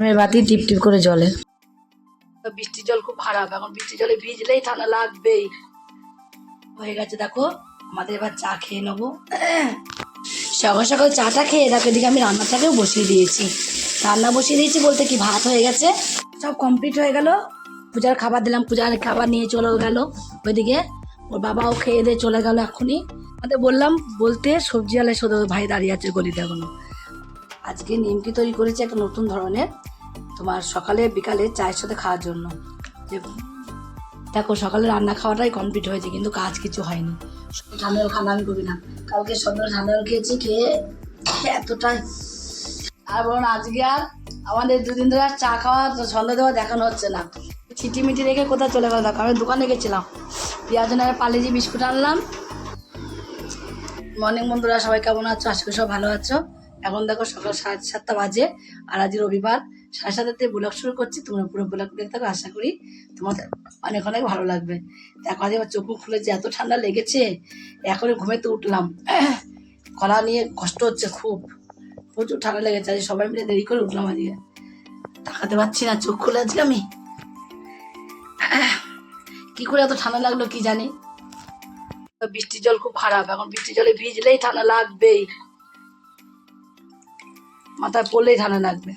বাতি টিপ টিপ করে জলে। বৃষ্টির জল খুব খারাপ, এখন বৃষ্টির জলে ভিজলেই ঠান্ডা লাগবেই। হয়ে গেছে, দেখো, আমাদের এবার চা খেয়ে নেব। সকাল সকাল চাটা খেয়ে, দেখো, এদিকে আমি রান্নাটাকেও বসিয়ে দিয়েছি। রান্না বসিয়ে দিয়েছি বলতে কি ভাত হয়ে গেছে, সব কমপ্লিট হয়ে গেল। পূজার খাবার দিলাম, পূজার খাবার নিয়ে চলে গেল। ওইদিকে ওর বাবাও খেয়ে দিয়ে চলে গেল এখনই আমাদের বললাম, বলতে সবজি আলে শুধু ভাই দাঁড়িয়ে আছে গলিতে এখনও। আজকে নিমকি তৈরি করেছি একটা নতুন ধরনের তোমার সকালে, বিকালে চায়ের সাথে খাওয়ার জন্য। যে দেখো, সকালে রান্না খাওয়াটাই কমপ্লিট হয়েছে, কিন্তু কাজ কিছু হয়নি। ঠান্ডার খানা আমি করি না। কালকে সন্ধ্যা ঠান্ডা খেয়েছি, খেয়ে এতটাই আর বলুন আজকে আর আমাদের দুদিন ধরে আর চা খাওয়া সন্ধ্যা দেওয়া দেখানো হচ্ছে না। ছিটি মিটি রেখে কোথায় চলে গেল দেখো, আমি দোকানে গেছিলাম। পেঁয়াজনের পালিজি বিস্কুট আনলাম। মর্নিং বন্ধুরা, সবাই কেমন আছো? আজকে সব ভালো আছো। এখন দেখো সকাল সাড়ে সাতটা বাজে, আর আজ রবিবার। সাড়ে সাতটাতে ব্লগ শুরু করছি, তোমরা পুরো ব্লগ দেখতে থাকো, আশা করি তোমাদের অনেক অনেক ভালো লাগবে। দেখো, আজ আমার চোখ মুখ খুলেছে এত ঠান্ডা লেগেছে, এখনই ঘুমেতে উঠলাম। গলা নিয়ে কষ্ট হচ্ছে খুব। প্রচুর ঠান্ডা লেগেছে, আজ সবাই মিলে দেরি করে উঠলাম আজকে। তাকাতে পারছি না, চোখ খুলে আজকে আমি। কি করে এত ঠান্ডা লাগল কি জানি? বৃষ্টির জল খুব খারাপ, এখন বৃষ্টির জলে ভিজলেই ঠান্ডা লাগবেই। মাথায় পড়লেই ঠান্ডা লাগবে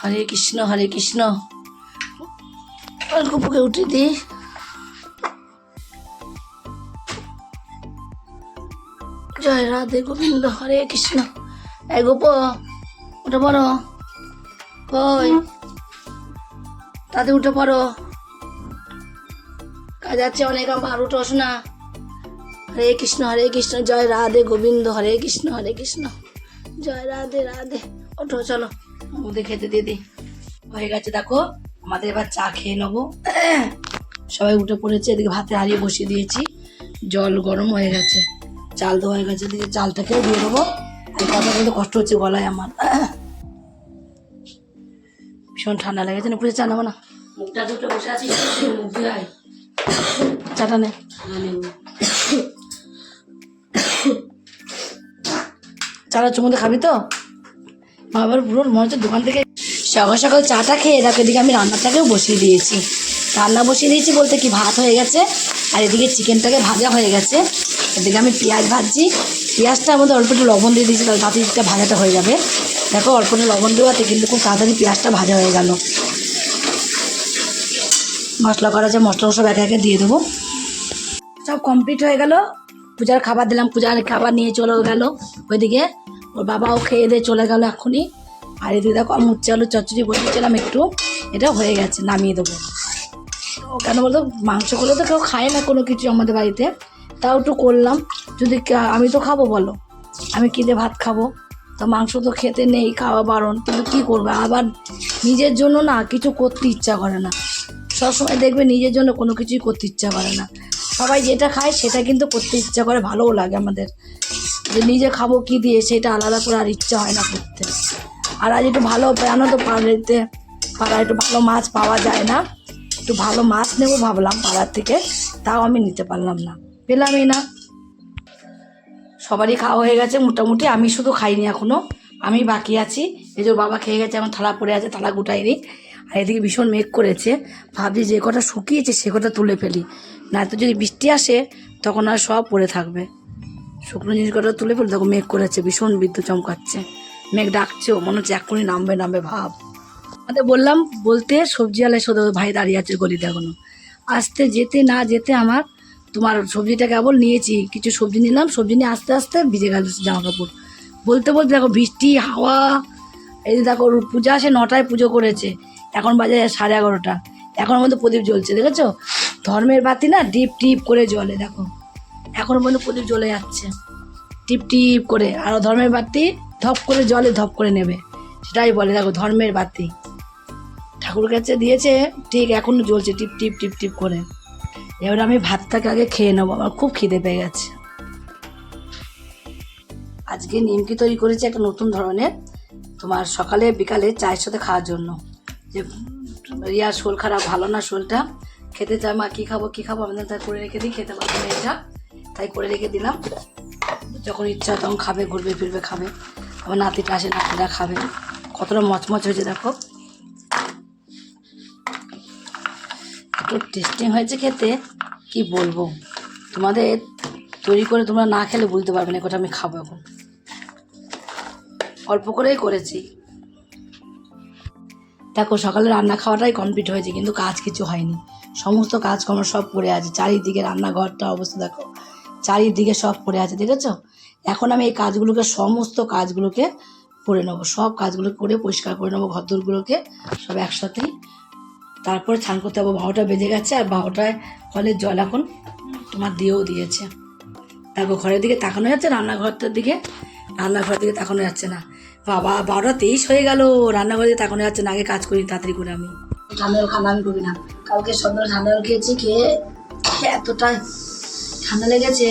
হরে কৃষ্ণ হরে কৃষ্ণ। অল্প বুকে উঠে দি। জয় রাধে গোবিন্দ, হরে কৃষ্ণ। এ গোপ, উঠে পড়ো। কই তাতে উঠে পড়ো। কাজ আছে অনেক, আমার উঠোস না। হরে কৃষ্ণ হরে কৃষ্ণ জয় রাধে গোবিন্দ হরে কৃষ্ণ হরে কৃষ্ণ। জয় রাধে রাধে। ওঠো চলো। ওদের খেতে দিয়ে দিই। হয়ে গেছে দেখো আমাদের এবার চা খেয়ে নেব। সবাই উঠে পড়েছে এদিকে ভাতে হারিয়ে বসিয়ে দিয়েছি। জল গরম হয়ে গেছে। চাল দেওয়া হয়ে গেছে এদিকে চালটাকেও দিয়ে দেবো। আর কথা বলতে কষ্ট হচ্ছে গলায় আমার। ভীষণ ঠান্ডা লেগেছে না পুজো চা নেব না? মুখটা দুটো বসে আছি মুখ দিয়ে চাটা নে। চাটা চুমুতে খাবি তো? আবার পুরো মনে হচ্ছে দোকান থেকে সকাল সকাল চাটা খেয়ে দেখো, এদিকে আমি রান্নাটাকেও বসিয়ে দিয়েছি। রান্না বসিয়ে দিয়েছি বলতে কি ভাত হয়ে গেছে, আর এদিকে চিকেনটাকে ভাজা হয়ে গেছে। এদিকে আমি পেঁয়াজ ভাজছি। পেঁয়াজটার মধ্যে অল্প একটু লবণ দিয়ে দিয়েছি তাহলে তাড়াতাড়ি ভাজাটা হয়ে যাবে। দেখো, অল্প একটু লবণ দেওয়াতে কিন্তু খুব তাড়াতাড়ি পেঁয়াজটা ভাজা হয়ে গেল। মশলা করা আছে, মশলা সব একে একে দিয়ে দেবো। সব কমপ্লিট হয়ে গেল। পূজার খাবার দিলাম, পূজার খাবার নিয়ে চলে গেল। ওইদিকে ওর বাবাও খেয়ে দিয়ে চলে গেল এখনই। আর এদিকে দেখো, আমি উচ্চে আলু চচ্চড়ি বসিয়েছিলাম একটু। এটা হয়ে গেছে, নামিয়ে দেবো। কেন বলতো মাংসগুলো তো কেউ খায় না কোনো কিছু আমাদের বাড়িতে। তাও একটু করলাম। যদি আমি তো খাব বলো? আমি কিনে ভাত খাব? তো মাংস তো খেতে নেই, খাওয়া বারণ। কিন্তু কী করবে? আবার নিজের জন্য না, কিছু করতে ইচ্ছা করে না। সবসময় দেখবে নিজের জন্য কোনো কিছুই করতে ইচ্ছা করে না। সবাই যেটা খায় সেটা কিন্তু করতে ইচ্ছা করে, ভালোও লাগে আমাদের। যে নিজে খাব কি দিয়ে, সেটা আলাদা করে আর ইচ্ছা হয় না করতে। আর আজ একটু ভালো জানো তো পাড়াতে, পাড়ায় একটু ভালো মাছ পাওয়া যায় না। একটু ভালো মাছ নেব ভাবলাম পাড়ার থেকে, তাও আমি নিতে পারলাম না। পেলামই না। সবারই খাওয়া হয়ে গেছে মোটামুটি, আমি শুধু খাইনি এখনও আমি বাকি আছি। এই যে বাবা খেয়ে গেছে, আমার থালা পড়ে আছে, থালা গুটাইনি। আর এদিকে ভীষণ মেঘ করেছে। ভাবছি যে কটা শুকিয়েছে, সে কটা তুলে ফেলি। না তো যদি বৃষ্টি আসে, তখন আর সব পড়ে থাকবে। শুকনো জিনিস কটা তুলে ফেলি দেখো, মেঘ করেছে, ভীষণ বিদ্যুৎ চমকাচ্ছে। মেঘ ডাকছেও, মনে হচ্ছে এক্ষুনি নামবে নামবে ভাব। আমাদের বললাম, বলতে সবজি আলে শুধু ভাই দাঁড়িয়ে আছে গলিতে এখনও। আসতে যেতে না যেতে আমার তোমার সবজিটা কেবল নিয়েছি, কিছু সবজি নিলাম, সবজি নিয়ে আস্তে আস্তে ভিজে গেল জামা কাপড় বলতে বলতে দেখো বৃষ্টি, হাওয়া, এই যে দেখো পূজা আসে, নটায় পুজো করেছে। এখন বাজে সাড়ে এগারোটা। এখন মধ্যে প্রদীপ জ্বলছে, দেখেছ? ধর্মের বাতি না, ডিপ টিপ করে জ্বলে, দেখো। এখন পর্যন্ত প্রদীপ জ্বলে যাচ্ছে। টিপ টিপ করে। আর ধর্মের বাতি ধপ করে জলে ধপ করে নেবে। সেটাই বলে, দেখো, ধর্মের বাতি। ঠাকুর কাছে দিয়েছে, ঠিক এখনও জ্বলছে, টিপ টিপ টিপ টিপ করে। এবার আমি ভাতটাকে আগে খেয়ে নেব, আমার খুব খিদে পেয়ে গেছে। আজকে নিমকি তৈরি করেছি একটা নতুন ধরনের, তোমার সকালে, বিকালে চায়ের সাথে খাওয়ার জন্য। যে রিয়ার শোল খারাপ, ভালো না শোলটা। খেতে চায় মা, কী খাব কী খাব? আমাদের তাই করে রেখে দিই, খেতে পারব এটা। তাই করে রেখে দিলাম। যখন ইচ্ছা তখন খাবে, ঘুরবে, ফিরবে, খাবে। আমার নাতিটা আসে, নাতিটা খাবে। কতটা মচমচ হয়েছে দেখো। এত টেস্টিং হয়েছে খেতে, কি বলব? তোমাদের তৈরি করে তোমরা না খেলে বুঝতে পারবে না এটা আমি খাব এখন। অল্প করেই করেছি। দেখো, সকালে রান্না খাওয়াটাই কমপ্লিট হয়েছে, কিন্তু কাজ কিছু হয়নি। সমস্ত কাজকর্ম সব পড়ে আছে। চারিদিকে রান্নাঘরটা অবস্থা দেখো। চারিদিকে সব পড়ে আছে, দেখেছ? এখন আমি এই কাজগুলোকে, সমস্ত কাজগুলোকে করে নেব। সব কাজগুলো করে পরিষ্কার করে নেব, ঘরদোরগুলোকে সব একসাথেই। তারপরে স্নান করতে যাব। বারোটা বেজে গেছে আর বারোটায় কলের জল এখন তোমার দিয়েও দিয়েছে। দেখো, ঘরের দিকে তাকানো যাচ্ছে, রান্নাঘরটার দিকে, রান্নাঘরের দিকে তাকানো যাচ্ছে না। বাবা, বারোটা তেইশ হয়ে গেল, রান্নাঘরের দিকে তাকানো যাচ্ছে না। আগে কাজ করি, তাড়াতাড়ি করে আমি। ঠান্ডা খানা, আমি করি না। কালকে সন্ধ্যায় ঠান্ডা খেয়েছি, খেয়ে এতটা ঠান্ডা লেগেছে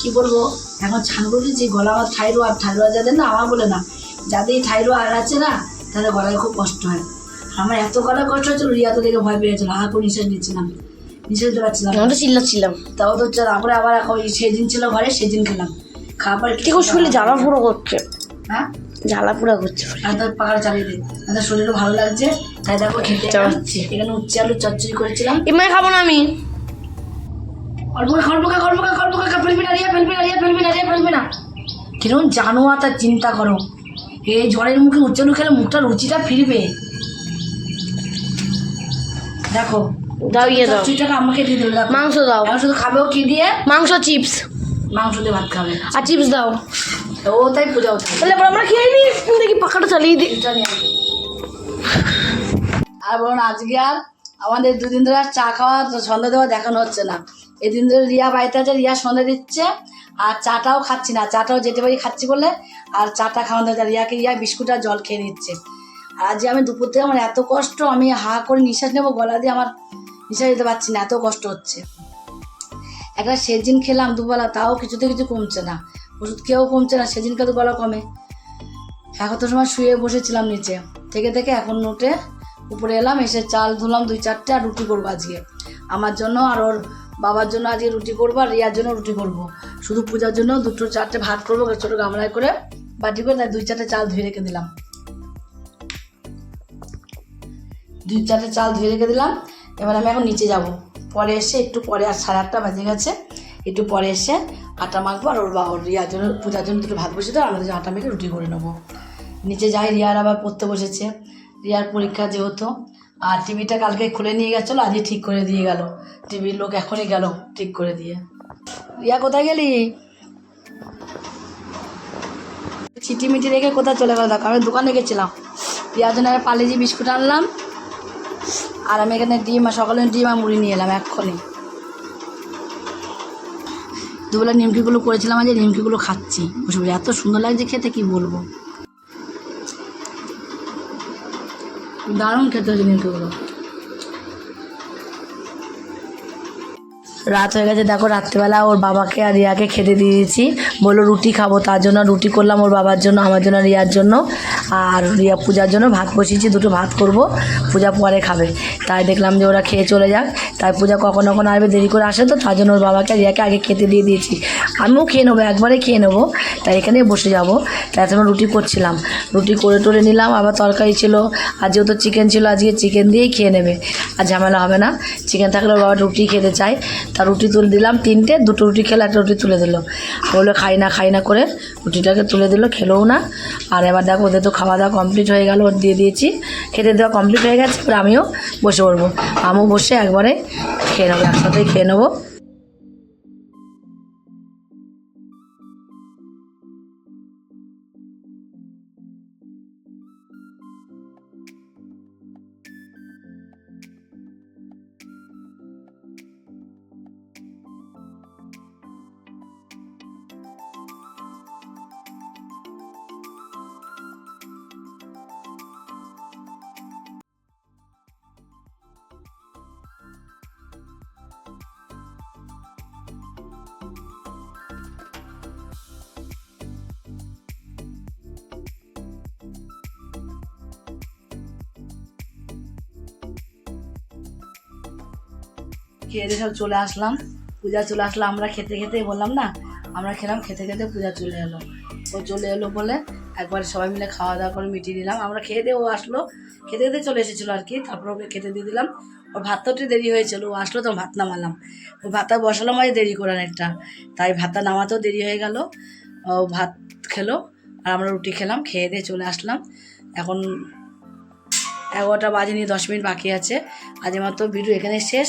কি বলব? এখন ছান করেছি গলা আমার থাইরয়েড থাইরয়েড যাদের না আমার বলে না যাদের থাইরয়েড আছে না তাদের গলায় খুব কষ্ট হয়। আমার এত গলা কষ্ট হচ্ছিল রিয়া তো দেখে ভয় পেয়েছিল হা করে নিঃশ্বাস নিচ্ছিলাম। নিঃশ্বাস নিতে পারছিলাম। আমরা চিল্লাচ্ছিলাম। তাও তো হচ্ছে তারপরে আবার এখন সেদিন ছিল ঘরে সেদিন খেলাম। খাবার ঠিক শরীরে জ্বালা পুরো করছে। হ্যাঁ? জ্বালা পুরো করছে আর তোর পাখাটা চালিয়ে দে। তাদের শরীরও ভালো লাগছে। তাই দেখো খেতে। এখানে উচ্চে আলু চচ্চড়ি করেছিলাম। এমনি খাব না আমি? অল্প করে অল্প করে অল্প করে অল্প করে ফেলবি না রিয়া ফেলবি না রিয়া ফেলবি না রিয়া ফেলবি না। কীরকম জানোয়া তার চিন্তা করো। এই জ্বরের মুখে উচ্চারণ খেলে মুখটা রুচিটা ফিরবে। দেখো দাও ইয়ে দাও। চচ্চড়িটাকে আমাকে দিয়ে দিল দেখো। মাংস দাও। এখন শুধু খাবেও কি দিয়ে? মাংস চিপস। মাংস দিয়ে ভাত খাবে। আর চিপস দাও। ও তাই পূজা তাহলে আমরা খেয়ে নিই দেখি পাখাটা চালিয়ে দিই আর বলুন আজকে আর আমাদের দুদিন ধরে আর চা খাওয়া সন্ধ্যা দেওয়া দেখানো হচ্ছে না। এদিন ধরে রিয়া বাড়িতে আছে, রিয়া সন্ধ্যা দিচ্ছে, আর চাটাও খাচ্ছি না। চাটাও যেতে পারি খাচ্ছি বলে, আর চাটা খাওয়ানো যাচ্ছে রিয়াকে, রিয়া বিস্কুট আর জল খেয়ে নিচ্ছে। আর আজকে আমি দুপুর থেকে আমার এত কষ্ট, আমি হা করে নিঃশ্বাস নেব, গলা দিয়ে আমার নিঃশ্বাস দিতে পারছি না, এত কষ্ট হচ্ছে। একটা সেদিন খেলাম দুবেলা তাও কিছুতে কিছু কমছে না। ওষুধ খেয়েও কমছে না সেদিনকে তো গলা কমে। এখন তো সময় শুয়ে বসেছিলাম নিচে। থেকে থেকে এখন নোটে উপরে এলাম, এসে চাল ধুলাম, দুই চারটে, আর রুটি করব আজকে। আমার জন্য আর ওর বাবার জন্য আজকে রুটি করব, আর রিয়ার জন্য রুটি করব। শুধু পূজার জন্য দুটো চারটে ভাত করব, ছোটো গামলায় করে বাটি করে, তাই দুই চারটে চাল ধুয়ে রেখে দিলাম। দুই চারটে চাল ধুয়ে রেখে দিলাম। এবার আমি এখন নিচে যাব। পরে এসে একটু পরে আর সাড়ে আটটা বাজে গেছে। একটু পরে এসে আটা মাখবো, আর ওর বা, ওর রিয়ার জন্য, পূজার জন্য দুটো ভাত বসে দেবো আমাদের আটা মেখে রুটি করে নেব। নিচে যাই, রিয়ার আবার পড়তে বসেছে। রিয়ার পরীক্ষা যেহেতু, আর টিভিটা কালকে খুলে নিয়ে গেছিল আজকে ঠিক করে দিয়ে গেল। টিভির লোক এখনই গেল ঠিক করে দিয়ে। রিয়া কোথায় গেলি? চিটি মিটি রেখে কোথায় চলে গেল? দেখো, আমি দোকানে গেছিলাম। রিয়ার জন্য একটা পালিজি বিস্কুট আনলাম, আর আমি এখানে ডিম আর সকালে ডিম আর মুড়ি নিয়ে এলাম এক্ষুনি। দুবেলা নিমকিগুলো করেছিলাম, আজ নিমকিগুলো খাচ্ছি। বসে, এত সুন্দর লাগছে খেতে, কি বলব? দারুণ খেতে হচ্ছে নিমকিগুলো রাত হয়ে গেছে দেখো রাত্রিবেলা ওর বাবাকে আর রিয়াকে খেতে দিয়ে দিয়েছি। বলল, রুটি খাব তার জন্য। রুটি করলাম ওর বাবার জন্য, আমার জন্য, রিয়ার জন্য। আর রিয়া পূজার জন্য ভাত বসিয়েছি, দুটো ভাত করব। পূজা পরে খাবে। তাই দেখলাম যে ওরা খেয়ে চলে যাক। তাই পূজা কখন কখন আসবে, দেরি করে আসে তো, তার জন্য ওর বাবাকে রিয়াকে আগে খেতে দিয়ে দিয়েছি। আমিও খেয়ে নেব, একবারে খেয়ে নেব। তাই এখানে বসে যাব। তাই এখন রুটি করছিলাম। রুটি করে টরে নিলাম, আবার তরকারি ছিল। আর যেহেতু চিকেন ছিল, আজকে চিকেন দিয়েই খেয়ে নেবে। আর ঝামেলা হবে না। চিকেন থাকলে বাবা রুটি খেতে চায়। তা রুটি তুলে দিলাম, তিনটে, দুটো রুটি খেলে, একটা রুটি তুলে দিল। বলল, খাই না খাই না করে রুটিটাকে তুলে দিল, খেলেও না। আর এবার দেখো, ওদের তো খাওয়া দাওয়া কমপ্লিট হয়ে গেল, ওর দিয়ে দিয়েছি। খেতে দেওয়া কমপ্লিট হয়ে গেছে আমিও বসে পড়ব। আমিও বসে একবারে খেয়ে নেব, একসাথেই খেয়ে নেব। খেয়ে সব চলে আসলাম। পূজা চলে আসলাম আমরা খেতে খেতে বললাম, না, আমরা খেলাম, খেতে খেতে পূজা চলে এলো। ও চলে এলো বলে একবারে সবাই মিলে খাওয়া দাওয়া করে মিটিয়ে দিলাম। আমরা খেয়ে দিয়ে ও আসলো, খেতে খেতে চলে এসেছিল আর কি। তারপর ওকে খেতে দিয়ে দিলাম। ওর ভাতটা একটু দেরি হয়েছিল, ও আসলো তো ভাত নামালাম। ও ভাতটা বসালাম আজ দেরি করে অনেকটা তাই ভাতটা নামাতেও দেরি হয়ে গেল। ও ভাত খেলো, আর আমরা রুটি খেলাম, খেয়ে দিয়ে চলে আসলাম। এখন এগারোটা বাজে নিয়ে দশ মিনিট বাকি আছে। আজ মাত্র ভিডিও এখানে শেষ।